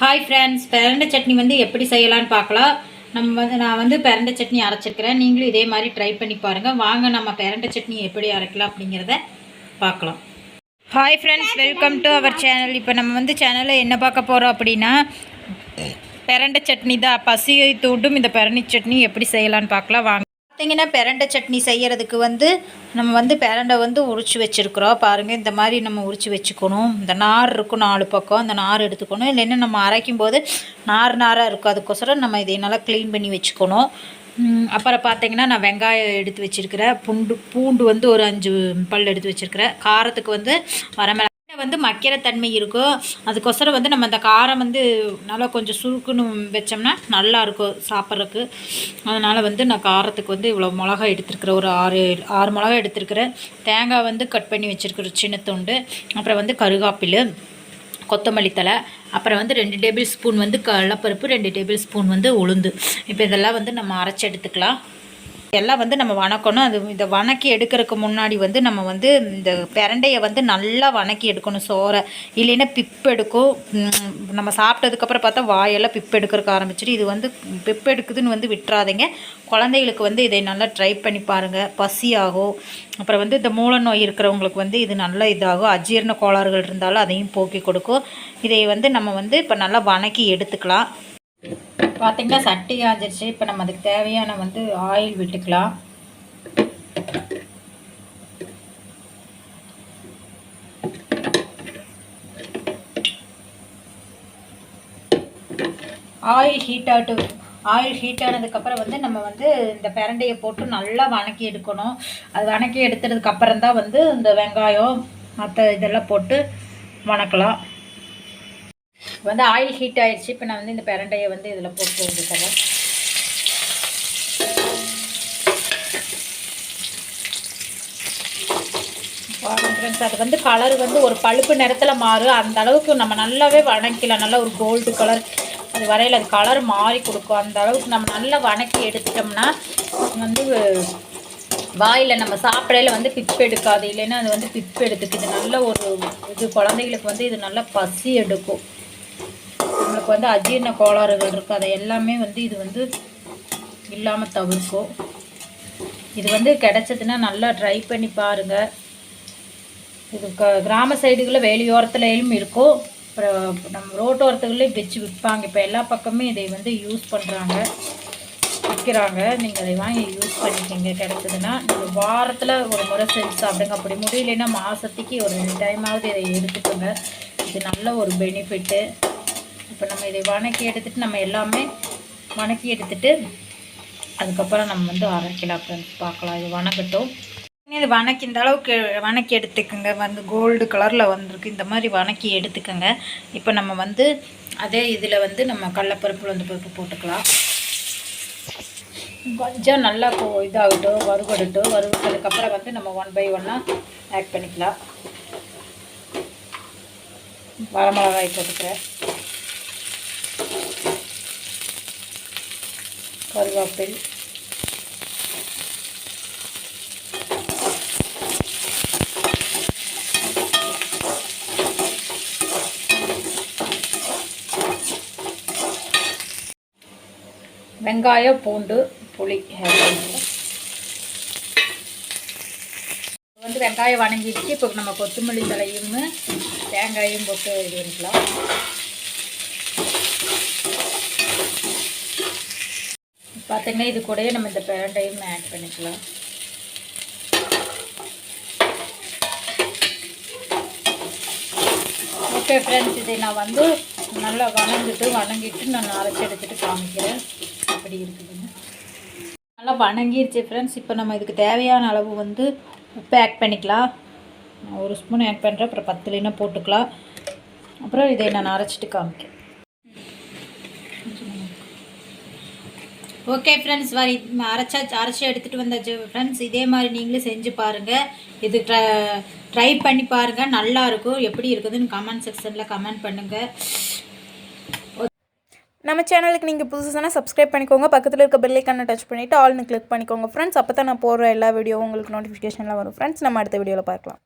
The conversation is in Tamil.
ஹாய் ஃப்ரெண்ட்ஸ் பிரண்டை சட்னி வந்து எப்படி செய்யலான்னு பார்க்கலாம். நம்ம வந்து நான் வந்து பிரண்டை சட்னி அரைச்சிருக்கிறேன். நீங்களும் இதே மாதிரி ட்ரை பண்ணி பாருங்கள் வாங்க நம்ம பிரண்டை சட்னி எப்படி அரைக்கலாம் அப்படிங்கிறத பார்க்கலாம். Hi friends welcome to our channel இப்போ நம்ம வந்து சேனலில் என்ன பார்க்க போகிறோம் அப்படின்னா பெரண்டை சட்னி தான். பசியை தூண்டும் இந்த பெரண்டி சட்னி எப்படி செய்யலாம்னு பார்க்கலாம். வாங்க. பார்த்தீங்கன்னா பிரண்டை சட்னி செய்கிறதுக்கு வந்து நம்ம வந்து பிரண்டை வந்து உரிச்சு வச்சுருக்குறோம். பாருங்கள் இந்த மாதிரி நம்ம உரிச்சு வச்சுக்கணும். இந்த நார் இருக்கும் நாலு பக்கம் அந்த நார் எடுத்துக்கணும். இல்லைன்னா நம்ம அரைக்கும் போது நார் நாராக இருக்கும். அதுக்கோசரம் நம்ம இதை நல்லா க்ளீன் பண்ணி வச்சுக்கணும். அப்புறம் பார்த்தீங்கன்னா நான் வெங்காயம் எடுத்து வச்சுருக்கிறேன். பூண்டு பூண்டு வந்து ஒரு அஞ்சு பல் எடுத்து வச்சுருக்கிறேன். காரத்துக்கு வந்து வரமிளகா வந்து மக்கிற தன்மை இருக்கும் அதுக்கொசரம் வந்து நம்ம அந்த காரம் வந்து நல்லா கொஞ்சம் சுருக்குன்னு வச்சோம்னா நல்லா இருக்கும் சாப்பிட்றதுக்கு. அதனால் வந்து நான் காரத்துக்கு வந்து இவ்வளோ மிளகா எடுத்துருக்குறேன் ஒரு ஆறு ஆறு மிளகா எடுத்துருக்குறேன் தேங்காய் வந்து கட் பண்ணி வச்சுருக்குற சின்ன துண்டு அப்புறம் வந்து கருகாப்பில் கொத்தமல்லி தழை அப்புறம் வந்து ரெண்டு டேபிள் ஸ்பூன் வந்து கடலப்பருப்பு ரெண்டு டேபிள் ஸ்பூன் வந்து உளுந்து. இப்போ இதெல்லாம் வந்து நம்ம அரைச்சி எடுத்துக்கலாம். எல்லாம் வந்து நம்ம வணக்கணும். அது இதை வணக்கி எடுக்கிறதுக்கு முன்னாடி வந்து நம்ம வந்து இந்த பிரண்டையை வந்து நல்லா வணக்கி எடுக்கணும் சோறை. இல்லைன்னா பிப்பு எடுக்கும். நம்ம சாப்பிட்டதுக்கப்புறம் பார்த்தா வாயெல்லாம் பிப்பு எடுக்கிறதுக்கு ஆரம்பிச்சிட்டு இது வந்து பிப்பு எடுக்குதுன்னு வந்து விட்டுறாதீங்க. குழந்தைகளுக்கு வந்து இதை நல்லா ட்ரை பண்ணி பாருங்கள் பசியாகும். அப்புறம் வந்து இந்த மூல நோய் இருக்கிறவங்களுக்கு வந்து இது நல்ல இதாகும். அஜீரண கோளாறுகள் இருந்தாலும் அதையும் போக்கி கொடுக்கும். இதை வந்து நம்ம வந்து இப்போ நல்லா வணக்கி எடுத்துக்கலாம். பார்த்தீங்கன்னா சட்டி காஞ்சிருச்சு. இப்போ நம்ம அதுக்கு தேவையான வந்து ஆயில் விட்டுக்கலாம். ஆயில் ஹீட் ஆகட்டும் ஆயில் ஹீட் ஆனதுக்கப்புறம் வந்து நம்ம வந்து இந்த பிரண்டையை போட்டு நல்லா வணக்கி எடுக்கணும். அது வணக்கி எடுத்ததுக்கப்புறம் தான் வந்து இந்த வெங்காயம் மற்ற இதெல்லாம் போட்டு வணக்கலாம். வந்து ஆயில் ஹீட் ஆயிடுச்சு. இப்போ நான் வந்து இந்த பிரண்டையை வந்து இதில் போட்டு வந்துக்கிறேன் ஃப்ரெண்ட்ஸ் அது வந்து கலர் வந்து ஒரு பழுப்பு நிறத்தில் மாறும் அந்த அளவுக்கு நம்ம நல்லாவே வணக்கலாம். நல்லா ஒரு கோல்டு கலர் அது வரையில் அது கலர் மாறி கொடுக்கும். அந்த அளவுக்கு நம்ம நல்லா வணக்கி எடுத்துட்டோம்னா வந்து வாயில் நம்ம சாப்பிடையில வந்து பிப்பு எடுக்காது. இல்லைன்னா அது வந்து பிப்பு எடுத்துக்குது. நல்ல ஒரு இது குழந்தைகளுக்கு வந்து இது நல்லா பசி எடுக்கும். நம்மளுக்கு வந்து அஜீரண கோளாறுகள் இருக்குது அதை எல்லாமே வந்து இது வந்து இல்லாமல் தவிர்க்கும். இது வந்து கிடச்சதுன்னா நல்லா ட்ரை பண்ணி பாருங்கள் இது க கிராம சைடுகளில் வேலியோரத்துலையும் இருக்கும். அப்புறம் நம்ம ரோட்டோரத்துகளையும் வச்சு விற்பாங்க இப்போ எல்லா பக்கமே இதை வந்து யூஸ் பண்ணுறாங்க விற்கிறாங்க நீங்கள் அதை வாங்கி யூஸ் பண்ணிக்கோங்க. கிடைச்சதுன்னா நீங்கள் வாரத்தில் ஒரு முறை செஞ்சு சாப்பிடுங்க. அப்படி முடியலைன்னா மாதத்துக்கு ஒரு ரெண்டு டைமாவது இதை எடுத்துக்கோங்க. இது நல்ல ஒரு பெனிஃபிட்டு இப்போ நம்ம இதை வணக்கி எடுத்துட்டு நம்ம எல்லாமே வணக்கி எடுத்துட்டு அதுக்கப்புறம் நம்ம வந்து அரைக்கலாம் ஃப்ரெண்ட்ஸ் பார்க்கலாம். இது வணக்கட்டும். இது வணக்கி இந்த அளவுக்கு வணக்கி எடுத்துக்கோங்க. வந்து கோல்டு கலரில் வந்திருக்கு. இந்த மாதிரி வணக்கி எடுத்துக்கோங்க. இப்போ நம்ம வந்து அதே இதில் வந்து நம்ம கடலப்பருப்பு வந்து பருப்பு போட்டுக்கலாம். கொஞ்சம் நல்லா போ இதாகட்டும் வறுபடட்டும் வறுபட்டதுக்கப்புறம் வந்து நம்ம ஒன் பை ஒன்னாக ஆட் பண்ணிக்கலாம். வரமிளகாய் போட்டுக்கிறேன். கருவேப்பில். வெங்காயம் பூண்டு புளி வந்து வெங்காயம் வணங்கிடுச்சு. இப்போ நம்ம கொத்தமல்லி தலையும் தேங்காயும் போட்டு இது பண்ணிக்கலாம். பார்த்தீங்கன்னா இது கூடயே நம்ம இந்த பிரண்டையும் ஆட் பண்ணிக்கலாம். ஓகே ஃப்ரெண்ட்ஸ் இதை நான் வந்து நல்லா வணங்கிட்டு வணங்கிட்டு நான் அரைச்சி எடுத்துட்டு காமிக்கிறேன். அப்படி இருக்குதுன்னு நல்லா வணங்கிருச்சு ஃப்ரெண்ட்ஸ் இப்போ நம்ம இதுக்கு தேவையான அளவு வந்து உப்பு ஆட் பண்ணிக்கலாம். ஒரு ஸ்பூன் ஆட் பண்ணுறேன் அப்புறம் பத்துலைனா போட்டுக்கலாம். அப்புறம் இதை நான் அரைச்சிட்டு காமிக்கிறேன். ஓகே ஃப்ரெண்ட்ஸ் வரி அரைச்சா அரைச்சி எடுத்துகிட்டு வந்தாச்சு ஃப்ரெண்ட்ஸ் இதே மாதிரி நீங்களும் செஞ்சு பாருங்கள் இது ட்ரை ட்ரை பண்ணி பாருங்கள் நல்லா இருக்கும். எப்படி இருக்குதுன்னு கமெண்ட் செக்ஷனில் கமெண்ட் பண்ணுங்கள் நம்ம சேனலுக்கு நீங்கள் புதுசுனா சப்ஸ்கிரைப் பண்ணிக்கோங்க. பக்கத்தில் இருக்க பெல் டச் பண்ணிவிட்டு ஆல்னு கிளிக் பண்ணிக்கோங்க ஃப்ரெண்ட்ஸ் அப்போ தான் நான் போடுற எல்லா வீடியோ உங்களுக்கு நோட்டிஃபிகேஷன்லாம் வரும். ஃப்ரெண்ட்ஸ் நம்ம அடுத்த வீடியோவில் பார்க்கலாம்.